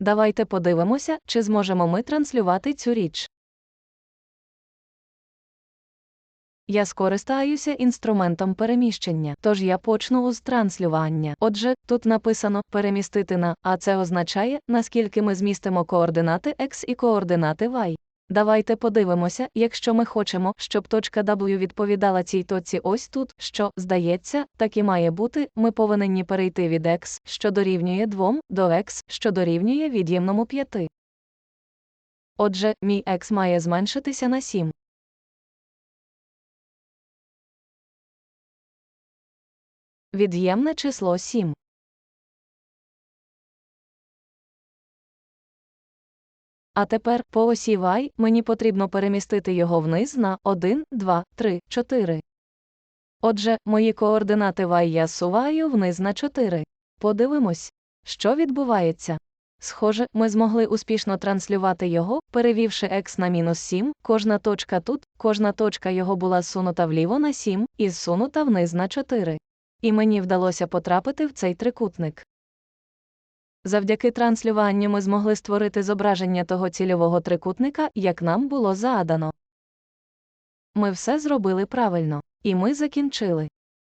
Давайте подивимося, чи зможемо ми транслювати цю річ. Я скористаюся інструментом переміщення, тож я почну з транслювання. Отже, тут написано перемістити на, а це означає, наскільки ми змістимо координати x і координати y. Давайте подивимося, якщо ми хочемо, щоб точка W відповідала цій точці ось тут, що, здається, так і має бути, ми повинні перейти від x, що дорівнює 2, до x, що дорівнює від'ємному 5. Отже, мій x має зменшитися на 7. Від'ємне число 7. А тепер по осі y мені потрібно перемістити його вниз на 1, 2, 3, 4. Отже, мої координати y я суваю вниз на 4. Подивимось, що відбувається. Схоже, ми змогли успішно транслювати його, перевівши x на мінус 7, кожна точка тут, кожна точка його була сунута вліво на 7 і зсунута вниз на 4. І мені вдалося потрапити в цей трикутник. Завдяки транслюванню ми змогли створити зображення того цільового трикутника, як нам було задано. Ми все зробили правильно, і ми закінчили.